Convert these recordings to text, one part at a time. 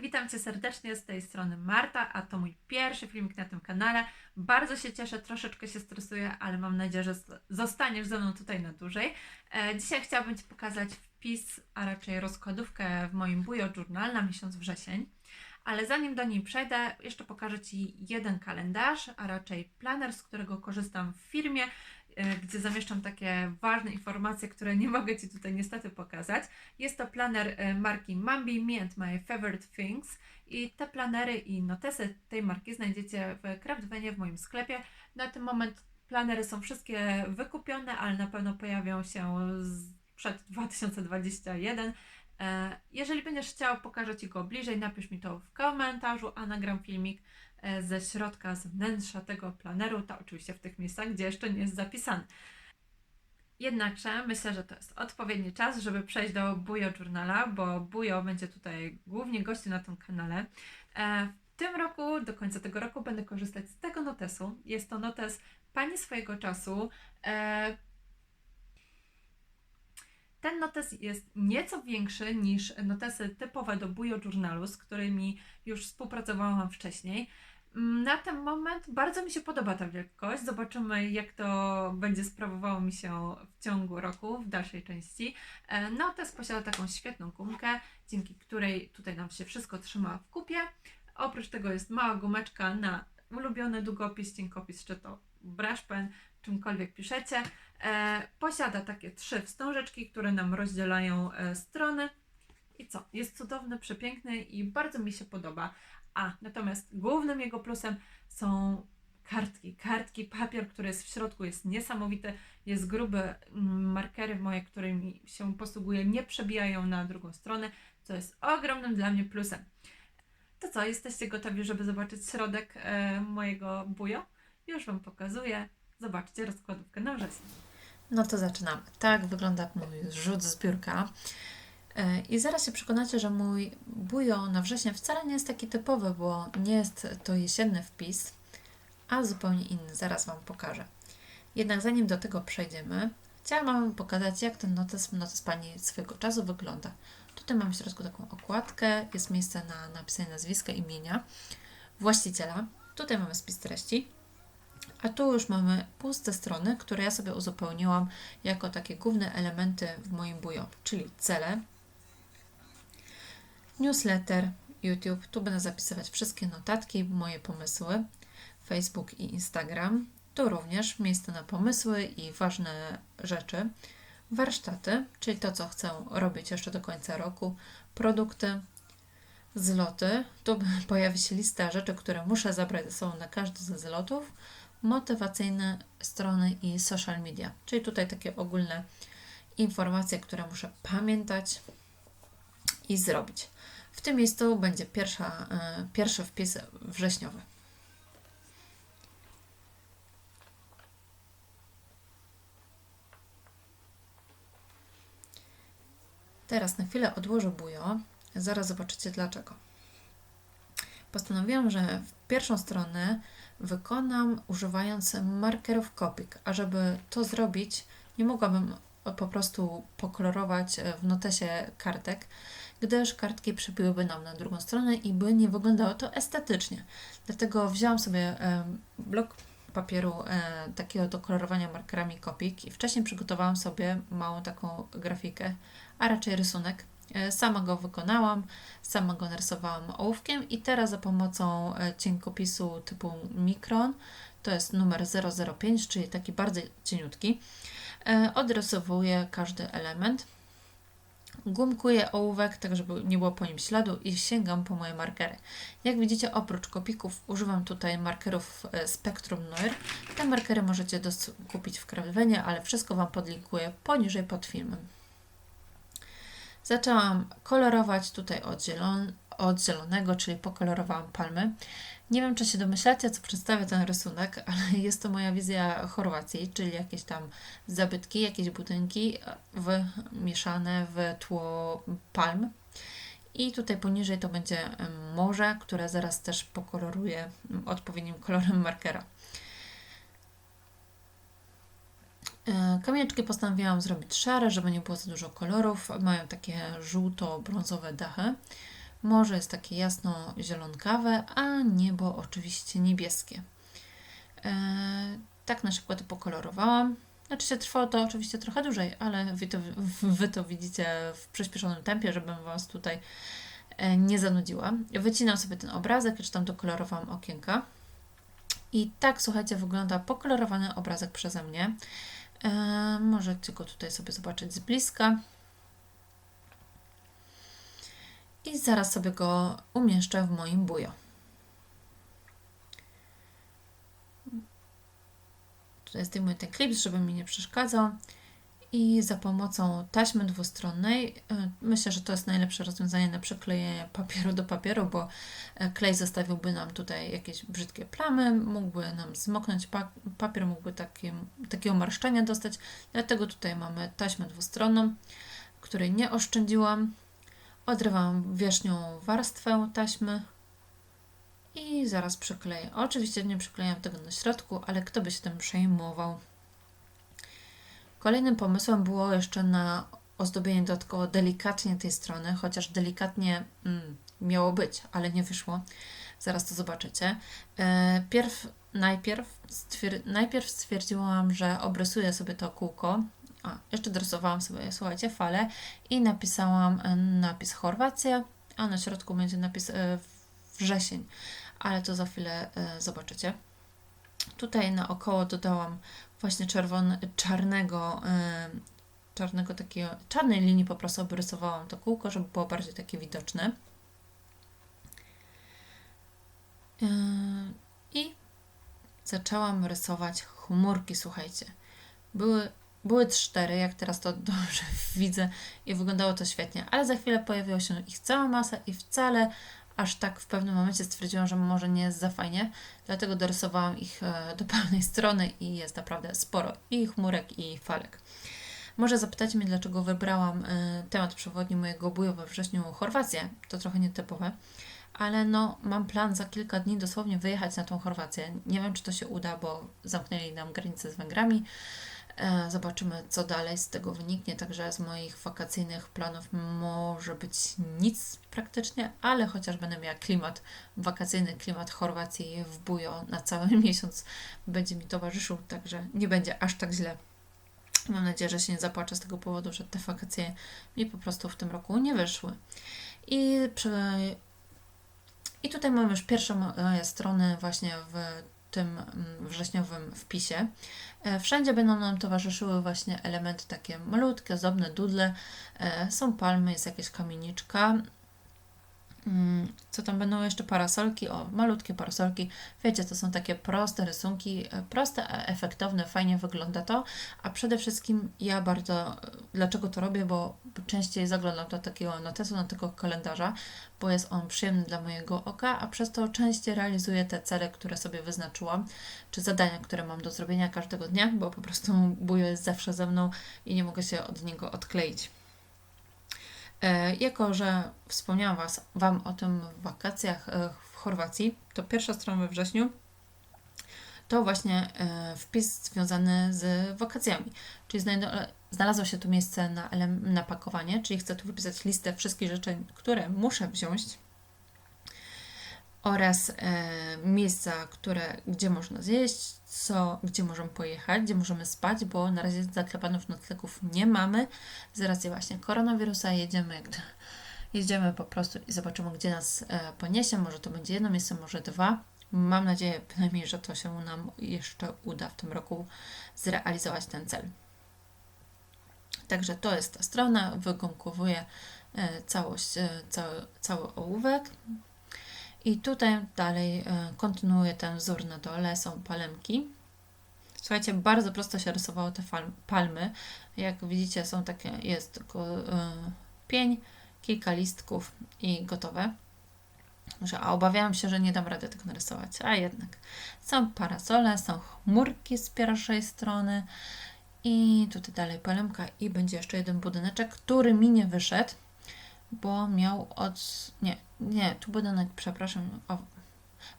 witam Cię serdecznie z tej strony Marta, a to mój pierwszy filmik na tym kanale. Bardzo się cieszę, troszeczkę się stresuję, ale mam nadzieję, że zostaniesz ze mną tutaj na dłużej. E, dzisiaj chciałabym Ci pokazać wpis, a raczej rozkładówkę w moim Bujo Journal na miesiąc wrzesień. Ale zanim do niej przejdę, jeszcze pokażę Ci jeden kalendarz, a raczej planer, z którego korzystam w firmie, gdzie zamieszczam takie ważne informacje, które nie mogę Ci tutaj niestety pokazać. Jest to planer e, marki Mambi Me and My Favorite Things i te planery i notesy tej marki znajdziecie w Craftvenie w moim sklepie. Na ten moment planery są wszystkie wykupione, ale na pewno pojawią się przed 2021. E, Jeżeli będziesz chciał, pokażę Ci go bliżej, napisz mi to w komentarzu, a nagram filmik ze środka, z wnętrza tego planeru, to oczywiście w tych miejscach, gdzie jeszcze nie jest zapisany. Jednakże myślę, że to jest odpowiedni czas, żeby przejść do Bujo Journala, bo Bujo będzie tutaj głównie gościem na tym kanale. E, W tym roku, do końca tego roku, będę korzystać z tego notesu. Jest to notes Pani swojego czasu. E, Ten notes jest nieco większy niż notesy typowe do Bujo Journalu, z którymi już współpracowałam wcześniej. Mm, Na ten moment bardzo mi się podoba ta wielkość. Zobaczymy, jak to będzie sprawowało mi się w ciągu roku, w dalszej części. E, Notes posiada taką świetną gumkę, dzięki której tutaj nam się wszystko trzyma w kupie. Oprócz tego jest mała gumeczka na ulubiony długopis, cienkopis, czy to brush pen, czymkolwiek piszecie. E, Posiada takie trzy wstążeczki, które nam rozdzielają e, strony. I co? Jest cudowny, przepiękny i bardzo mi się podoba. A natomiast głównym jego plusem są kartki. Kartki, papier, który jest w środku, jest niesamowity, jest gruby. Mm, Markery moje, którymi się posługuję, nie przebijają na drugą stronę, co jest ogromnym dla mnie plusem. To co, jesteście gotowi, żeby zobaczyć środek e, mojego bujo? Już Wam pokazuję. Zobaczcie rozkładówkę na wrzesień. No to zaczynamy. Tak wygląda mój rzut z biurka. E, I zaraz się przekonacie, że mój bujo na września wcale nie jest taki typowy, bo nie jest to jesienny wpis, a zupełnie inny. Zaraz Wam pokażę. Jednak zanim do tego przejdziemy, chciałam Wam pokazać, jak ten notes, notes Pani swojego czasu wygląda. Tutaj mam w środku taką okładkę, jest miejsce na napisanie nazwiska, imienia właściciela. Tutaj mamy spis treści. A tu już mamy puste strony, które ja sobie uzupełniłam jako takie główne elementy w moim bujo, czyli cele, newsletter, YouTube. Tu będę zapisywać wszystkie notatki, moje pomysły, Facebook i Instagram. Tu również miejsce na pomysły i ważne rzeczy. Warsztaty, czyli to, co chcę robić jeszcze do końca roku, produkty, zloty. Tu pojawi się lista rzeczy, które muszę zabrać ze sobą na każdy ze zlotów motywacyjne strony i social media, czyli tutaj takie ogólne informacje, które muszę pamiętać i zrobić. W tym miejscu będzie pierwsza, e, pierwszy wpis wrześniowy. Teraz na chwilę odłożę bujo. Zaraz zobaczycie dlaczego. Postanowiłam, że pierwszą stronę wykonam używając markerów Copic, a żeby to zrobić, nie mogłabym po prostu pokolorować w notesie kartek, gdyż kartki przebiłyby nam na drugą stronę i by nie wyglądało to estetycznie. Dlatego wzięłam sobie blok papieru e, takiego do kolorowania markerami Copic i wcześniej przygotowałam sobie małą taką grafikę, a raczej rysunek. E, Sama go wykonałam, sama go narysowałam ołówkiem i teraz za pomocą e, cienkopisu typu Micron, to jest numer 005, czyli taki bardzo cieniutki, odrysowuję każdy element. Gumkuję ołówek, tak żeby nie było po nim śladu i sięgam po moje markery. Jak widzicie, oprócz kopików używam tutaj markerów e, Spectrum Noir. Te markery możecie kupić w Craftvenie, ale wszystko Wam podlinkuję poniżej pod filmem. Zaczęłam kolorować tutaj od, zielon, od zielonego, czyli pokolorowałam palmy. Nie wiem, czy się domyślacie, co przedstawia ten rysunek, ale jest to moja wizja Chorwacji, czyli jakieś tam zabytki, jakieś budynki wmieszane w tło palm. I tutaj poniżej to będzie morze, które zaraz też pokoloruję odpowiednim kolorem markera. E, Kamieniczki postanowiłam zrobić szare, żeby nie było za dużo kolorów. Mają takie żółto-brązowe dachy. Morze jest takie jasno zielonkawe, a niebo oczywiście niebieskie. E, tak na szybko to pokolorowałam. Znaczy trwało to oczywiście trochę dłużej, ale wy to, wy to widzicie w przyspieszonym tempie, żebym Was tutaj e, nie zanudziła. Wycinam sobie ten obrazek, czy tam dokolorowałam okienka. I tak, słuchajcie, wygląda pokolorowany obrazek przeze mnie. E, możecie go tutaj sobie zobaczyć z bliska. I zaraz sobie go umieszczę w moim bujo. Tutaj zdejmuję ten klips, żeby mi nie przeszkadzał. I za pomocą taśmy dwustronnej, y, myślę, że to jest najlepsze rozwiązanie na przyklejenie papieru do papieru, bo e, klej zostawiłby nam tutaj jakieś brzydkie plamy, mógłby nam zmoknąć, pa papier mógłby takie, takiego dostać. Dlatego tutaj mamy taśmę dwustronną, której nie oszczędziłam. Odrywam wierzchnią warstwę taśmy i zaraz przykleję. Oczywiście nie przyklejam tego na środku, ale kto by się tym przejmował. Kolejnym pomysłem było jeszcze na ozdobienie dodatkowo delikatnie tej strony, chociaż delikatnie mm, miało być, ale nie wyszło. Zaraz to zobaczycie. E, pierw, najpierw, stwier- najpierw stwierdziłam, że obrysuję sobie to kółko. A, jeszcze dorysowałam sobie, słuchajcie, falę i napisałam e, napis Chorwacja, a na środku będzie napis e, wrzesień, ale to za chwilę e, zobaczycie. Tutaj naokoło dodałam właśnie czerwony, czarnego, czarnego takiego, czarnej linii po prostu obrysowałam to kółko, żeby było bardziej takie widoczne. I zaczęłam rysować chmurki, słuchajcie. Były, były cztery, jak teraz to dobrze widzę i wyglądało to świetnie, ale za chwilę pojawiła się ich cała masa i wcale aż tak w pewnym momencie stwierdziłam, że może nie jest za fajnie, dlatego dorysowałam ich e, do pełnej strony i jest naprawdę sporo i chmurek i falek. Może zapytacie mnie, dlaczego wybrałam e, temat przewodni mojego buju we wrześniu Chorwację. To trochę nietypowe, ale no mam plan za kilka dni dosłownie wyjechać na tą Chorwację. Nie wiem, czy to się uda, bo zamknęli nam granicę z Węgrami. E, Zobaczymy, co dalej z tego wyniknie. Także z moich wakacyjnych planów może być nic praktycznie, ale chociaż będę miała klimat, wakacyjny klimat Chorwacji w bujo na cały miesiąc będzie mi towarzyszył, także nie będzie aż tak źle. Mam nadzieję, że się nie zapłaczę z tego powodu, że te wakacje mi po prostu w tym roku nie wyszły. I, przy... I tutaj mamy już pierwszą e, stronę właśnie w tym mm, wrześniowym wpisie. E, Wszędzie będą nam towarzyszyły właśnie elementy takie malutkie, ozdobne, dudle. E, Są palmy, jest jakaś kamieniczka. Mm, Co tam będą jeszcze? Parasolki. O, malutkie parasolki. Wiecie, to są takie proste rysunki, e, proste, a efektowne, fajnie wygląda to. A przede wszystkim ja bardzo, dlaczego to robię, bo częściej zaglądam do takiego notesu, do tego kalendarza, bo jest on przyjemny dla mojego oka, a przez to częściej realizuję te cele, które sobie wyznaczyłam, czy zadania, które mam do zrobienia każdego dnia, bo po prostu bujo jest zawsze ze mną i nie mogę się od niego odkleić. E, jako, że wspomniałam was, Wam o tym w wakacjach e, w Chorwacji, to pierwsza strona we wrześniu to właśnie e, wpis związany z wakacjami. Czyli znalazło się tu miejsce na, na pakowanie, czyli chcę tu wypisać listę wszystkich rzeczy, które muszę wziąć oraz e, miejsca, które, gdzie można zjeść, co, gdzie możemy pojechać, gdzie możemy spać, bo na razie zaklepanych noclegów nie mamy. Z racji właśnie koronawirusa jedziemy jedziemy po prostu i zobaczymy, gdzie nas e, poniesie. Może to będzie jedno miejsce, może dwa. Mam nadzieję przynajmniej, że to się nam jeszcze uda w tym roku zrealizować ten cel. Także to jest ta strona, wygumkowuję e, całość, cały, cały ołówek. I tutaj dalej e, kontynuuję ten wzór na dole, są palemki. Słuchajcie, bardzo prosto się rysowało te palmy. Jak widzicie, są takie, jest tylko e, pień, kilka listków i gotowe. A obawiałam się, że nie dam rady tego narysować, a jednak. Są parasole, są chmurki z pierwszej strony i tutaj dalej palemka i będzie jeszcze jeden budyneczek, który mi nie wyszedł, bo miał od... Nie, nie, tu budynek, przepraszam, o,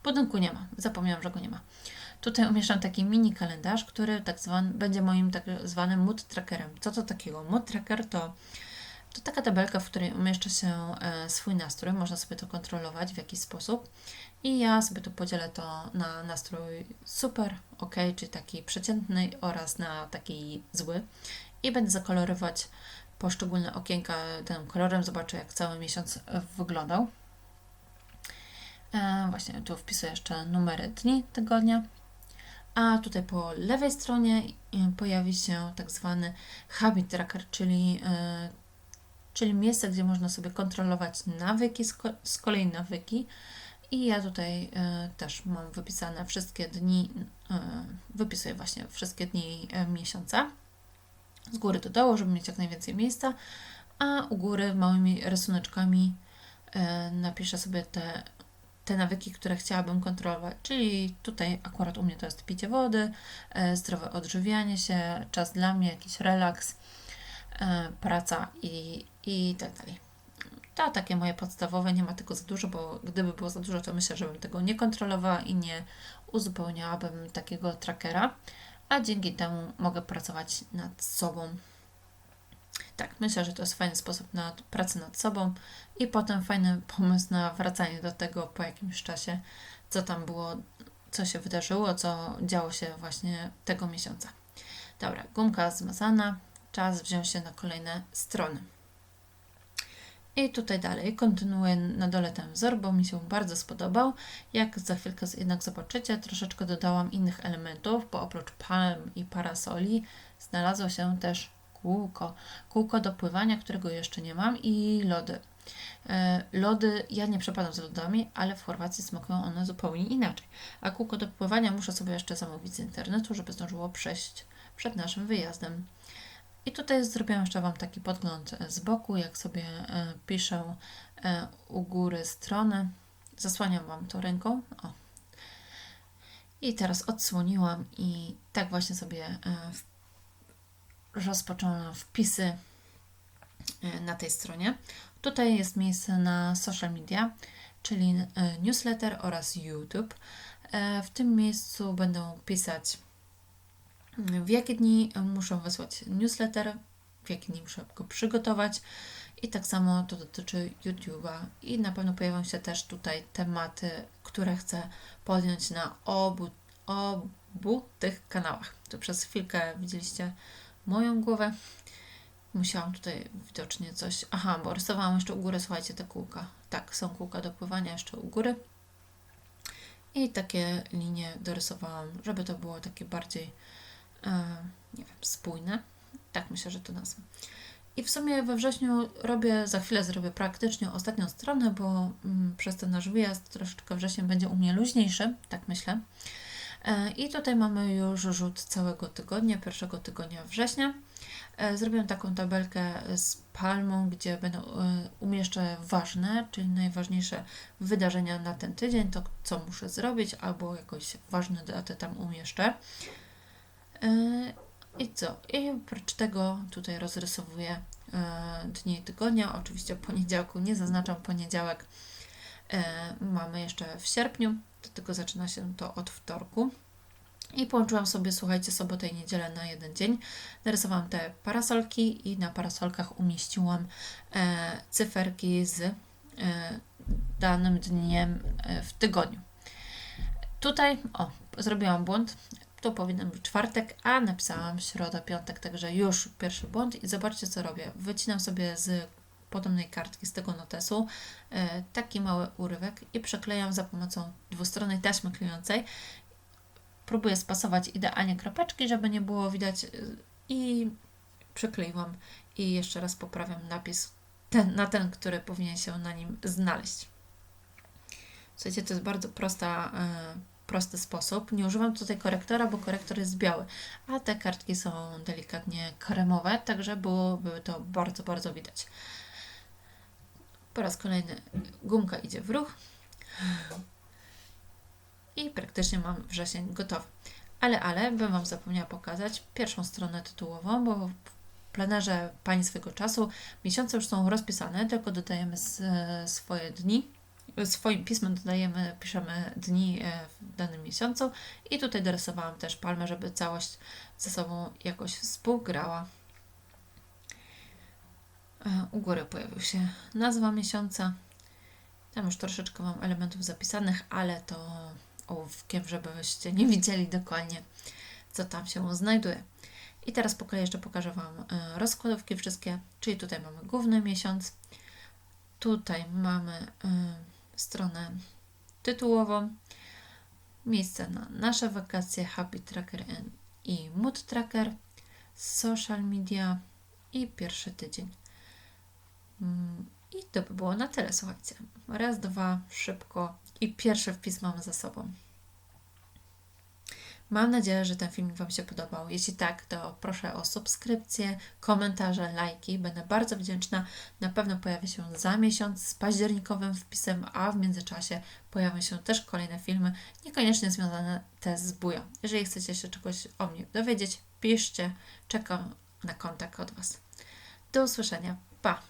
budynku nie ma, zapomniałam, że go nie ma. Tutaj umieszczam taki mini kalendarz, który tak zwany, będzie moim tak zwanym mood trackerem. Co to takiego? Mood tracker to To taka tabelka, w której umieszcza się e, swój nastrój. Można sobie to kontrolować w jakiś sposób. I ja sobie tu podzielę to na nastrój super, ok, czyli taki przeciętny oraz na taki zły. I będę zakolorować poszczególne okienka tym kolorem. Zobaczę, jak cały miesiąc e, wyglądał. E, właśnie tu wpisuję jeszcze numery dni tygodnia. A tutaj po lewej stronie e, pojawi się tak zwany habit tracker, czyli, czyli miejsce, gdzie można sobie kontrolować nawyki, z, ko- z kolei nawyki. I ja tutaj też mam wypisane wszystkie dni, wypisuję właśnie wszystkie dni miesiąca z góry do dołu, żeby mieć jak najwięcej miejsca, a u góry małymi rysuneczkami e, napiszę sobie te, te nawyki, które chciałabym kontrolować. Czyli tutaj akurat u mnie to jest picie wody, e, zdrowe odżywianie się, czas dla mnie, jakiś relaks, e, praca i, i tak dalej. To takie moje podstawowe, nie ma tego za dużo, bo gdyby było za dużo, to myślę, że bym tego nie kontrolowała i nie uzupełniałabym takiego trackera, a dzięki temu mogę pracować nad sobą. Tak, myślę, że to jest fajny sposób na pracę nad sobą i potem fajny pomysł na wracanie do tego po jakimś czasie, co tam było, co się wydarzyło, co działo się właśnie tego miesiąca. Dobra, gumka zmazana, czas wziąć się na kolejne strony. I tutaj dalej kontynuuję na dole ten wzór, bo mi się bardzo spodobał. Jak za chwilkę jednak zobaczycie, troszeczkę dodałam innych elementów, bo oprócz palm i parasoli znalazło się też kółko. Kółko do pływania, którego jeszcze nie mam i lody. E, Lody, ja nie przepadam z lodami, ale w Chorwacji smakują one zupełnie inaczej. A kółko do pływania muszę sobie jeszcze zamówić z internetu, żeby zdążyło przejść przed naszym wyjazdem. I tutaj zrobiłam jeszcze Wam taki podgląd z boku, jak sobie e, piszę e, u góry strony. Zasłaniam Wam to ręką. O. I teraz odsłoniłam i tak właśnie sobie e, rozpoczęłam wpisy na tej stronie. Tutaj jest miejsce na social media, czyli newsletter oraz YouTube. W tym miejscu będę pisać w jakie dni muszę wysłać newsletter, w jakie dni muszę go przygotować. I tak samo to dotyczy YouTube'a. I na pewno pojawią się też tutaj tematy, które chcę podjąć na obu, obu tych kanałach. Tu przez chwilkę widzieliście moją głowę. Musiałam tutaj widocznie coś. Aha, bo rysowałam jeszcze u góry, słuchajcie, te kółka. Tak, są kółka do pływania jeszcze u góry. I takie linie dorysowałam, żeby to było takie bardziej e, nie wiem, spójne. Tak myślę, że to nazwę. I w sumie we wrześniu robię, za chwilę zrobię praktycznie ostatnią stronę, bo mm, przez ten nasz wyjazd troszeczkę wrzesień będzie u mnie luźniejszy, tak myślę. E, I tutaj mamy już rzut całego tygodnia, pierwszego tygodnia września. E, Zrobię taką tabelkę z palmą, gdzie będą e, umieszczę ważne, czyli najważniejsze wydarzenia na ten tydzień, to co muszę zrobić, albo jakąś ważną datę tam umieszczę. Yy, I co? I oprócz tego tutaj rozrysowuję yy, dni tygodnia. Oczywiście poniedziałku nie zaznaczam poniedziałek. Yy, Mamy jeszcze w sierpniu, do tego zaczyna się to od wtorku. I połączyłam sobie, słuchajcie, sobotę i niedzielę na jeden dzień. Narysowałam te parasolki i na parasolkach umieściłam cyferki z danym dniem w tygodniu. Tutaj, o, zrobiłam błąd. Tu powinien być czwartek, a napisałam środa, piątek, także już pierwszy błąd. I zobaczcie, co robię. Wycinam sobie z podobnej kartki, z tego notesu, e, taki mały urywek i przeklejam za pomocą dwustronnej taśmy klejącej. Próbuję spasować idealnie kropeczki, żeby nie było widać e, i przykleiłam i jeszcze raz poprawiam napis ten, na ten, który powinien się na nim znaleźć. Słuchajcie, to jest bardzo prosta, e, prosty sposób. Nie używam tutaj korektora, bo korektor jest biały, a te kartki są delikatnie kremowe, także byłoby to bardzo, bardzo widać. Po raz kolejny gumka idzie w ruch i praktycznie mam wrzesień gotowy. Ale, ale, bym Wam zapomniała pokazać pierwszą stronę tytułową, bo w plenerze Pani swego czasu miesiące już są rozpisane, tylko dodajemy swoje dni swoim pismem dodajemy, piszemy dni e, w danym miesiącu i tutaj dorysowałam też palmę, żeby całość ze sobą jakoś współgrała. E, U góry pojawił się nazwa miesiąca. Tam już troszeczkę mam elementów zapisanych, ale to ołówkiem, żebyście nie widzieli dokładnie, co tam się znajduje. I teraz po kolei jeszcze pokażę Wam e, rozkładówki wszystkie, czyli tutaj mamy główny miesiąc, tutaj mamy stronę tytułową, miejsce na nasze wakacje, Happy Tracker i Mood Tracker, social media i pierwszy tydzień. Mm, I to by było na tyle, słuchajcie. Raz, dwa, szybko i pierwszy wpis mamy za sobą. Mam nadzieję, że ten filmik Wam się podobał. Jeśli tak, to proszę o subskrypcję, komentarze, lajki. Będę bardzo wdzięczna. Na pewno pojawi się za miesiąc z październikowym wpisem, a w międzyczasie pojawią się też kolejne filmy, niekoniecznie związane te z bują. Jeżeli chcecie się czegoś o mnie dowiedzieć, piszcie. Czekam na kontakt od Was. Do usłyszenia. Pa!